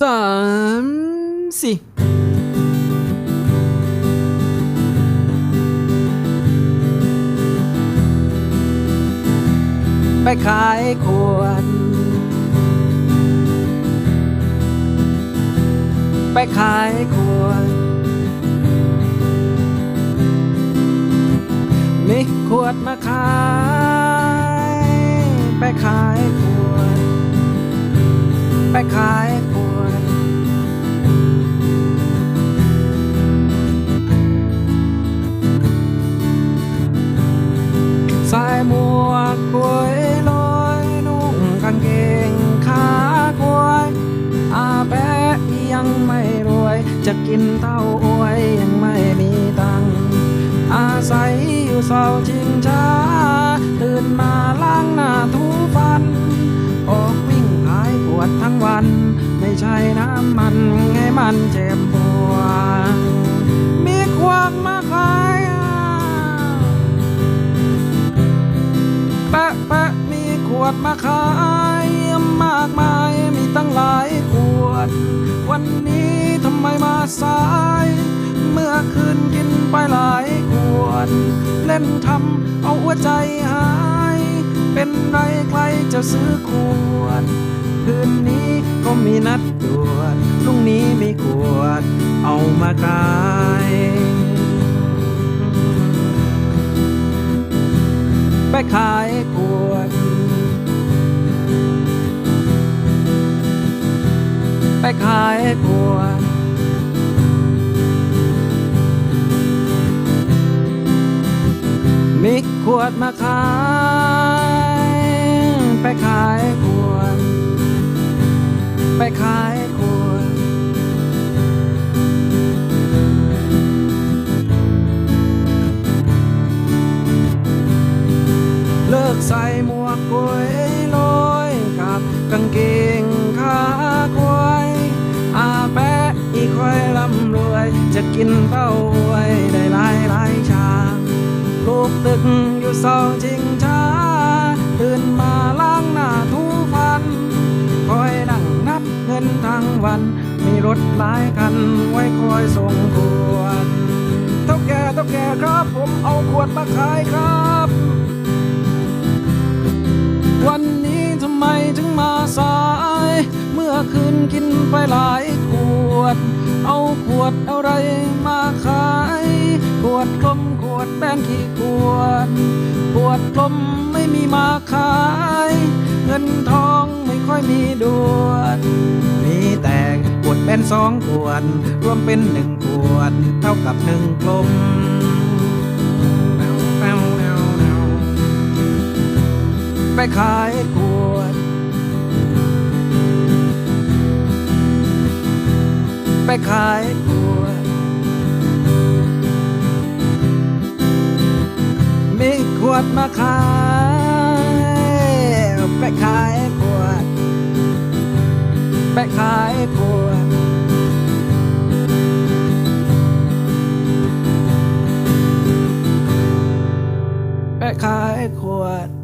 สามสี่ไปขายขวด ไปขายขวด มีขวดมาขาย ไปขายขวดไปขายขวดใส่หมวกกล้วยลอยนุ่งกางเกงขากล้วยอาแปะยังไม่รวย จะกินเต้าอวยยังไม่มีตังอาศัยอยู่เสาชิงช้าตื่นมาล้างหน้าทู วดทั้งวัน ไม่ใช่น้ำมันไงมันเจ็บปวดมีขวดมาขายแปะแปะมีขวดมาขายมากมายมีตั้งหลายขวด วันนี้ทำไมมาสาย เมื่อคืนกินไปหลายขวด เล่นทำเอาหัวใจหาย เป็นไรใครจะซื้อขวด คืนนี้ก็มีนัดด่วนพรุ่งนี้มีขวด เอามาขายไปขายขวด ไปขายขวดมีขวดมาขาย วกกล้วยลอยกับกางเกงขาควายอาแปะอีควายลำรวย จะกินเต้าหวยได้หลายหลายชาลูกตึกอยู่เสาชิงช้าตื่นมาล้างหน้าทูฟัน คอยนั่งนับเงินทั้งวัน มีรถหลายคันไว้คอยส่งขวดเท่าแก่เท่าแก่ครับ ผมเอาขวดมาขายครับ ไปหลายขวด เอาขวดอะไรมาขาย ขวดกลมขวดแบนขี้ขวด ขวดกลมไม่มีมาขาย เงินทองไม่ค่อยมีดวน มีแต่ขวดแบนสองขวด รวมเป็นหนึ่งขวด เท่ากับหนึ่งกลมไปขายขวด ไปขายบัว มีขวดมาขาย ไปขายขวด ไปขายขวดไปขายขวด